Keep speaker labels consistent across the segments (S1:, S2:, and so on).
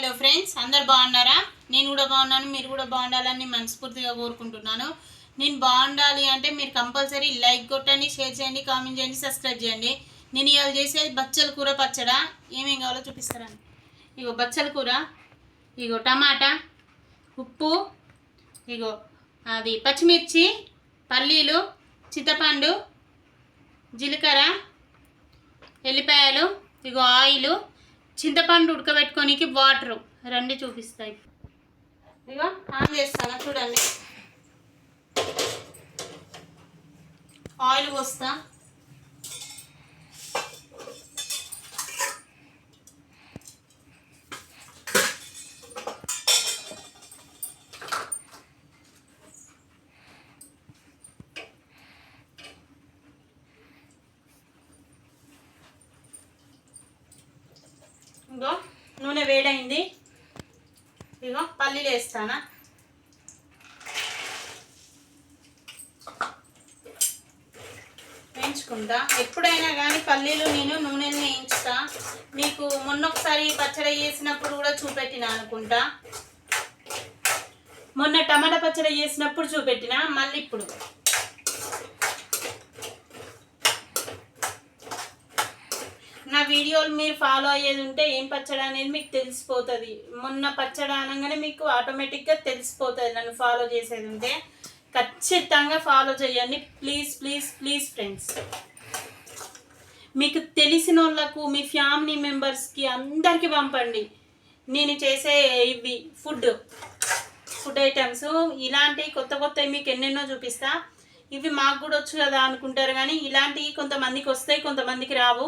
S1: Hello friends అందరు బాగున్నారా? నేను కూడా బాగున్నాను మీరు కూడా బాగుండాలని మనస్ఫూర్తిగా కోరుకుంటున్నాను. నేను బాగుండాలి అంటే మీరు కంపల్సరీ లైక్ కొట్టండి షేర్ చేయండి కామెంట్ చేయండి సబ్స్క్రైబ్ చేయండి. నేను ఇవాళ చేసేది బచ్చల కూర పచ్చడా? ఏమేం కావాలో చూపిస్తారని ఇగో బచ్చల కూర ఇగో టమాటా ఉప్పు ఇగో అది పచ్చిమిర్చి పల్లీలు చింతపండు జీలకర్ర ఎల్లిపాయలు ఇగో ఆయిల్ చింతపండు ఉడకబెట్టుకోనికి వాటరు. రండి చూపిస్తాయి ఇగో ఆన్ చేస్తాను చూడండి. ఆయిల్ పోస్తా ఇగో నూనె వేడైంది. ఇగో పల్లీలు వేస్తానా? వేయించుకుంటా. ఎప్పుడైనా కానీ పల్లీలు నేను నూనెలు వేయించుతా. మీకు మొన్న ఒకసారి పచ్చడి చేసినప్పుడు కూడా చూపెట్టిన అనుకుంటా. మొన్న టమాటా పచ్చడి చేసినప్పుడు చూపెట్టిన మళ్ళీ ఇప్పుడు. వీడియోలు మీరు ఫాలో అయ్యేది ఉంటే ఏం పచ్చడి అనేది మీకు తెలిసిపోతుంది. మొన్న పచ్చడి అనగానే మీకు ఆటోమేటిక్గా తెలిసిపోతుంది నన్ను ఫాలో చేసేది ఉంటే. ఖచ్చితంగా ఫాలో చేయండి. ప్లీజ్ ప్లీజ్ ప్లీజ్ ఫ్రెండ్స్ మీకు తెలిసిన వాళ్ళకు మీ ఫ్యామిలీ మెంబర్స్కి అందరికీ పంపండి. నేను చేసే ఇవి ఫుడ్ ఫుడ్ ఐటమ్స్ ఇలాంటి కొత్త కొత్తవి మీకు ఎన్నెన్నో చూపిస్తా. ఇవి మాకు కూడా వచ్చు కదా అనుకుంటారు కానీ ఇలాంటివి కొంతమందికి వస్తాయి కొంతమందికి రావు.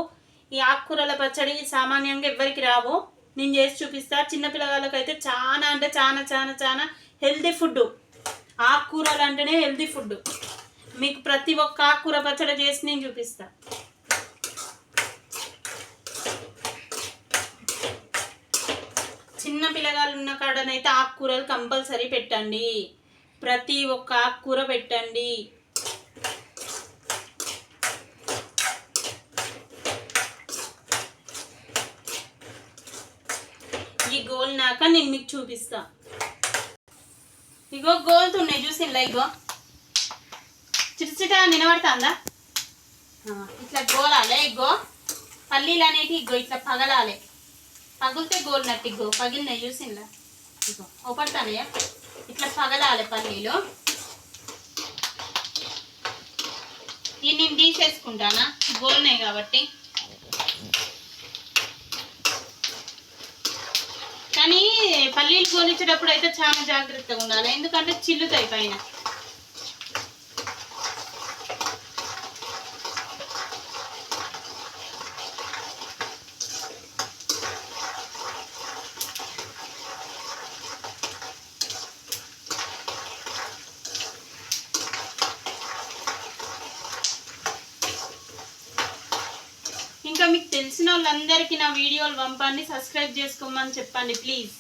S1: ఈ ఆకుకూరల పచ్చడి సామాన్యంగా ఎవ్వరికి రావు. నేను చేసి చూపిస్తా. చిన్నపిల్లగాళ్ళకి అయితే చాలా అంటే చాలా చాలా చాలా హెల్తీ ఫుడ్. ఆకుకూరలు అంటేనే హెల్తీ ఫుడ్. మీకు ప్రతి ఒక్క ఆకుకూర పచ్చడి చేసి నేను చూపిస్తా. చిన్న పిల్లగాళ్ళు ఉన్న కాడనైతే ఆకుకూరలు కంపల్సరీ పెట్టండి. ప్రతి ఒక్క ఆకుకూర పెట్టండి ఈ గోల్నాక నేను మీకు చూపిస్తా. ఇగో గోలుతున్నాయి చూసిండ్లా ఇగో? చిటచిట నిలబడుతుందా ఇట్లా గోలాలే ఇగో. పల్లీలు అనేటి ఇగో ఇట్లా పగలాలే. పగిలితే గోలినట్టు ఇగో. పగిలినాయి చూసిండ్లా ఇగో ఒకటానయ్యా ఇట్లా పగలాలి పల్లీలు. ఇవి నేను తీసేసుకుంటానా? గోల్నే కాబట్టి. కానీ పల్లీలు గోలించేటప్పుడు అయితే చాలా జాగ్రత్తగా ఉండాలి. ఎందుకంటే చిల్లుతాయి పైన. ఇంకా మీకు తెలిసిన వాళ్ళందరికీ నా వీడియోలు పంపండి సబ్స్క్రైబ్ చేసుకోమని చెప్పండి ప్లీజ్.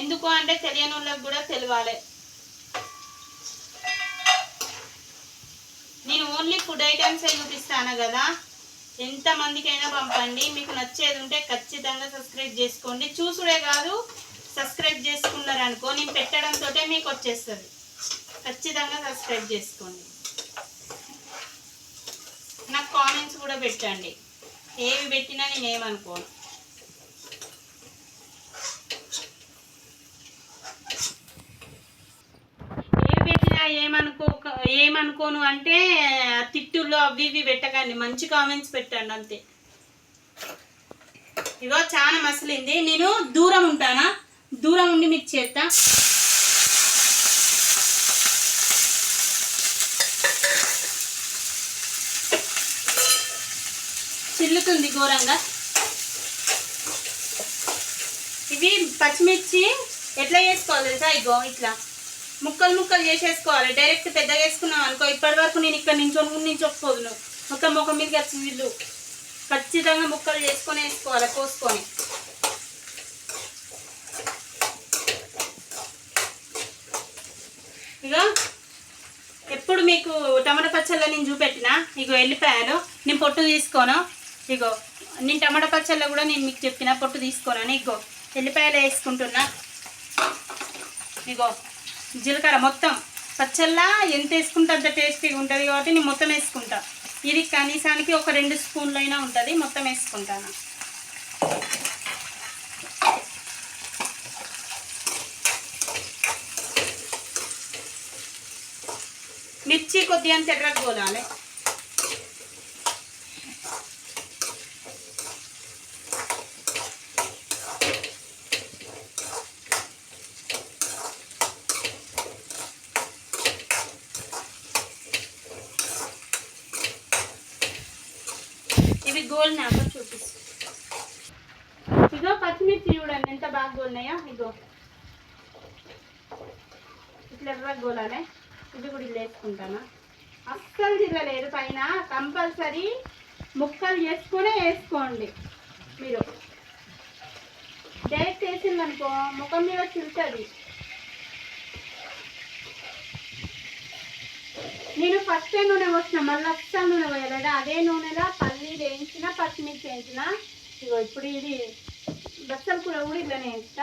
S1: ఎందుకు అంటే తెలియని వాళ్ళకి కూడా తెలియాలి. నేను ఓన్లీ ఫుడ్ ఐటమ్స్ చూపిస్తాను కదా. ఎంత మందికైనా పంపండి. మీకు నచ్చేది ఉంటే ఖచ్చితంగా సబ్స్క్రైబ్ చేసుకోండి. చూసుడే కాదు సబ్స్క్రైబ్ చేసుకున్నారు అనుకో నేను పెట్టడంతో మీకు వచ్చేస్తుంది. ఖచ్చితంగా సబ్స్క్రైబ్ చేసుకోండి. నాకు కామెంట్స్ కూడా పెట్టండి. ఏవి పెట్టినా నేను ఏమనుకోను. ఏవి ఏమనుకో ఏమనుకోను అంటే తిట్టుల్లో అవి ఇవి పెట్టకండి. మంచి కామెంట్స్ పెట్టండి అంతే. ఇగో చాలా మసలింది. నేను దూరం ఉంటానా? దూరం ఉండి మీకు చేస్తా. చిల్లుతుంది ఘోరంగా. ఇవి పచ్చిమిర్చి ఎట్లా చేసుకోవాలి తెలుసా? ఇగో ఇట్లా ముక్కలు ముక్కలు చేసేసుకోవాలి. డైరెక్ట్ పెద్దగా వేసుకున్నాం అనుకో ఇప్పటి వరకు నేను ఇక్కడ నించొని నించోకపోదు నువ్వు మొత్తం ముఖం మీదకి వచ్చి వీళ్ళు ఖచ్చితంగా ముక్కలు చేసుకొని వేసుకోవాలి కోసుకొని. ఇక ఎప్పుడు మీకు టమాటా పచ్చళ్ళ నేను చూపెట్టిన? ఇగో ఎల్లిపాయలు నేను పొట్టు తీసుకోను. ఇగో నేను టమాటా పచ్చళ్ళ కూడా నేను మీకు చెప్పిన పొట్టు తీసుకోనని ఇగో ఎల్లిపాయలు వేసుకుంటున్నా. ఇగో జీలకర్ర మొత్తం. పచ్చళ్ళ ఎంత వేసుకుంటే అంత టేస్టీగా ఉంటుంది కాబట్టి నేను మొత్తం వేసుకుంటా. ఇది కనీసానికి ఒక రెండు స్పూన్లు అయినా ఉంటుంది మొత్తం వేసుకుంటాను. మిర్చి కొద్దిగా అంత పోలాలి గోల్ నెంబర్ చూపిస్తాను ఇదో పచ్చిమిర్చి చూడండి ఎంత బాగా గోలినాయో ఇగో. ఇట్లా ఎర్ర గోలాలే. ఇది కూడా ఇల్లు వేసుకుంటాను? అస్సలు తిరగలేదు పైన. కంపల్సరీ ముక్కలు చేసుకునే వేసుకోండి మీరు. డైరెక్ట్ వేసిందనుకో ముఖం మీద చిలుతుంది నేను ఫస్ట్ టైం నూనె పోసిన మళ్ళీ అస్సలు నూనె పోయలేదు. అదే నూనెలో పల్లీలు వేయించిన పచ్చిమిర్చి వేయించిన ఇగో ఇప్పుడు ఇది బస్సల కూర కూడా ఇట్లనే వేయించిన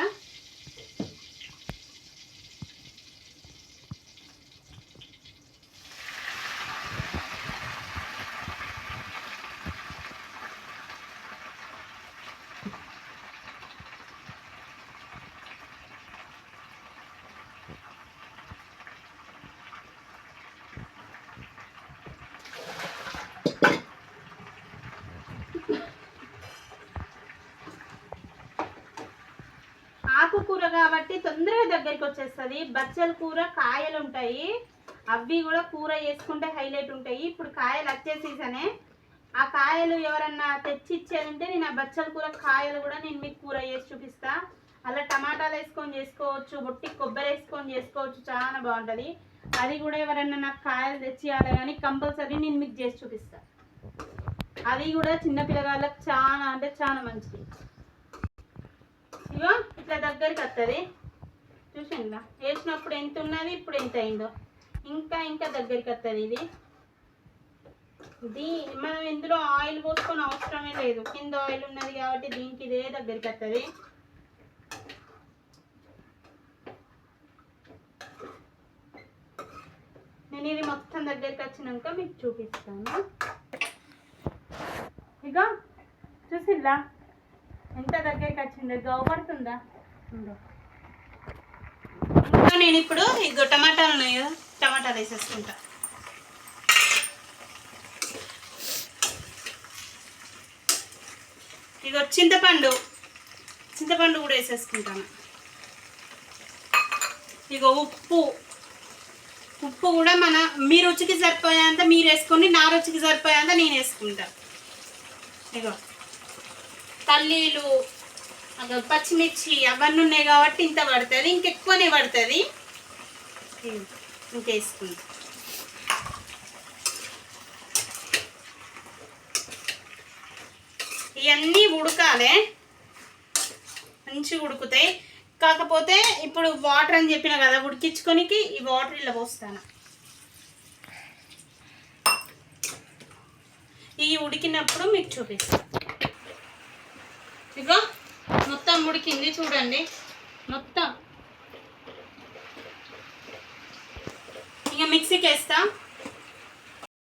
S1: ఆకుకూర కాబట్టి తొందరగా దగ్గరికి వచ్చేస్తుంది. బచ్చల కూర కాయలు ఉంటాయి అవి కూడా కూర వేసుకుంటే హైలైట్ ఉంటాయి. ఇప్పుడు కాయలు వచ్చే సీజనే ఆ కాయలు ఎవరన్నా తెచ్చి ఇచ్చేదంటే నేను ఆ బచ్చల కూర కాయలు కూడా నేను మీకు కూర చేసి చూపిస్తా. అలా టమాటాలు వేసుకొని చేసుకోవచ్చు బొట్టి కొబ్బరి వేసుకొని చేసుకోవచ్చు. చాలా బాగుంటుంది. అది కూడా ఎవరన్నా నాకు కాయలు తెచ్చియాలి కానీ కంపల్సరీ నేను మీకు చేసి చూపిస్తా. అది కూడా చిన్న పిల్లగాళ్ళకి చాలా అంటే చాలా మంచిది. ఇగో ఇట్లా దగ్గరికి వస్తుంది చూసిందా వేసినప్పుడు ఎంత ఉన్నది ఇప్పుడు ఎంత అయిందో. ఇంకా ఇంకా దగ్గరికి వస్తుంది ఇది. దీ మనం ఇందులో ఆయిల్ పోసుకొని అవసరమే లేదు. కింద ఆయిల్ ఉన్నది కాబట్టి దీనికి ఇదే దగ్గరికి వస్తుంది నేను ఇది మొత్తం దగ్గరికి వచ్చినాక మీకు చూపిస్తాను. ఇక చూసిల్లా ఎంత దగ్గరికి వచ్చిందో? గవపడుతుందా నేను ఇప్పుడు ఇగో టమాటాలు ఉన్నాయి కదా టమాటాలు వేసేసుకుంటా. ఇగో చింతపండు చింతపండు కూడా వేసేసుకుంటాను. ఇగో ఉప్పు ఉప్పు కూడా మన మీ రుచికి సరిపోయేంత మీరు వేసుకొని నా రుచికి సరిపోయేంత నేను వేసుకుంటా. ఇగో పల్లీలు పచ్చిమిర్చి అవన్నీ ఉన్నాయి కాబట్టి ఇంత పడుతుంది ఇంకెక్కువనే పడుతుంది. ఇంకేసుకుంటా ఇవన్నీ ఉడకాలి. మంచిగా ఉడుకుతాయి. కాకపోతే ఇప్పుడు వాటర్ అని చెప్పిన కదా ఉడికించుకొనికి ఈ వాటర్ ఇలా పోస్తాను. ఈ ఉడికినప్పుడు మీకు చూపిస్తాను ఇగో మొత్తం కింది చూడండి.